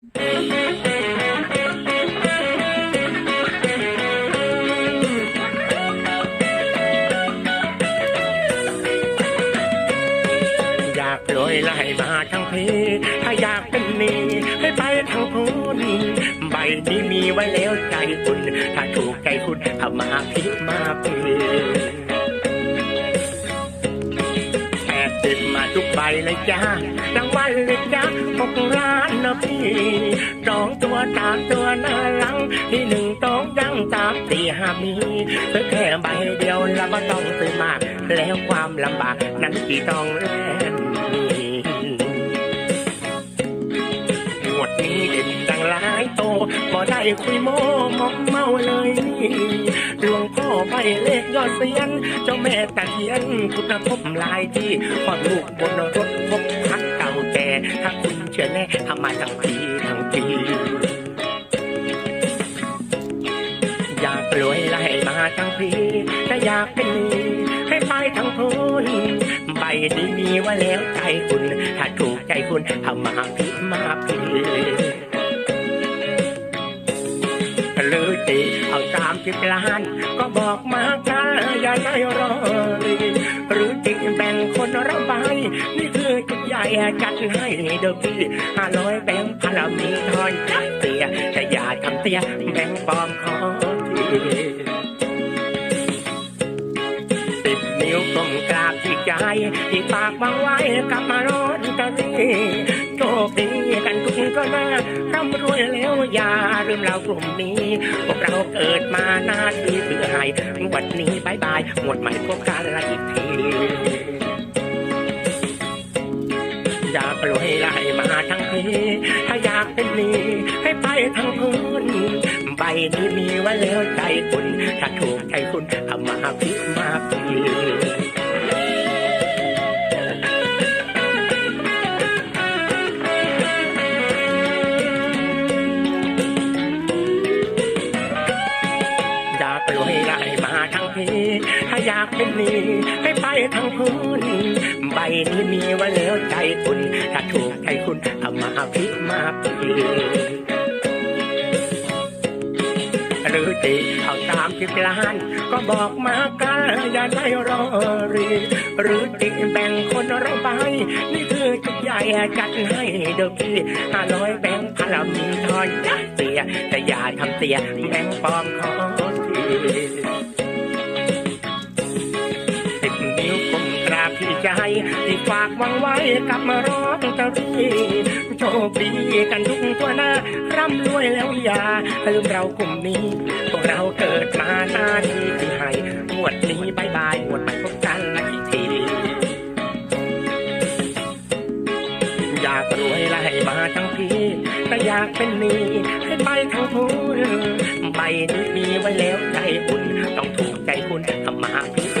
อยากรวยไหลมาทั้งพีถ้าอยากเป็นนี้ให้ไปทางพุนใบนี้มีไว้แล้วใจคุณ ถ้าถูกใจคุณเอามาพิมาพีแบเลยจ้ารางวัลเลยจ้าหกล้านนะพี่สองตัวสามตัวหน้าหลัง ที่หนึ่งต้องยังสามสี่ห้ามีซื้อแค่ใบเดียวแล้วก็ต้องซื้อมาก แล้วความลำบากนั้นที่ต้องแล่นหมวดนี้เด็ด บ่ได้คุยโม้มอกเมาเลยหลวงพ่อใบเลขยอดเสียนเจ้าแม่ตะเคียนพุทธภพหลายที่พอลูกบนรถพบพักเก่าแก่ถ้าคุณเชื่อแน่ทำมาทั้งปีทั้งปีอยากรวยไล่มาทั้งพีถ้าอยากเป็นหนี้ให้ไปทั้งพุนใบนี้มีว่าแล้วใจคุณ ถ้าถูกใจคุณทำมาพิมาพี ล้าน ก็บอกมากันอย่าได้รอหรือติแบ่งคนละใบนี่คือจุดใหญ่จัดให้เด้อพี่ห้าร้อยแบ่งพันละมีทอนจัดเสียแต่อย่าทำเสียแบ่งปอมขอทีสิบนิ้วก้มกราบที่ใจที่ปากวางไว้กับมาร้อ ล้วอย่าลืมเรากลุ่มนี้พวกเราเกิดมาหน้าที่เพื่อให้วันนี้บายบายหมดใหม่พบกันละอีกทีอยากรวยไล่มาทั้งพีถ้าอยากเป็นนี้ให้ไปทั้งพื้นใบนี้มีไว้แล้วใจคุณ ถ้าถูกใจคุณเอามาพิมาพีอยากเป็นนี้ให้ไปทั้งพื้นใบนี้มีไว้แล้วใจคุณถ้าถูกใจคุณเอามาพิมาพีหรือตีเอาสามสิบล้าน ก็บอกมากันอย่าได้รอรีหรือตีแบ่งคนละใบนี่คือจุดใหญ่จัดให้เด้อพี่ห้าร้อยแบ่งพละมีทอนจัดเสียแต่อย่าทำเสียแบ่งปลอมขอ ที่ใจที่ฝากวางไว้กับมาร้องตะรีโชคดีกันทุกตัวหน้า ร่ำรวยแล้วอย่าลืมเรากลุ่มนี้พวกเราเกิดมาหน้าที่ที่ให้งวดนี้บายบายงวดใหม่พบกันละอีกทีอยากรวยและให้มาทั้งพีแต่อยากเป็นหนี้ให้ไปทั้งทุนใบนี้มีไว้แล้วใจคุณต้องถูกใจคุณทำมาพิ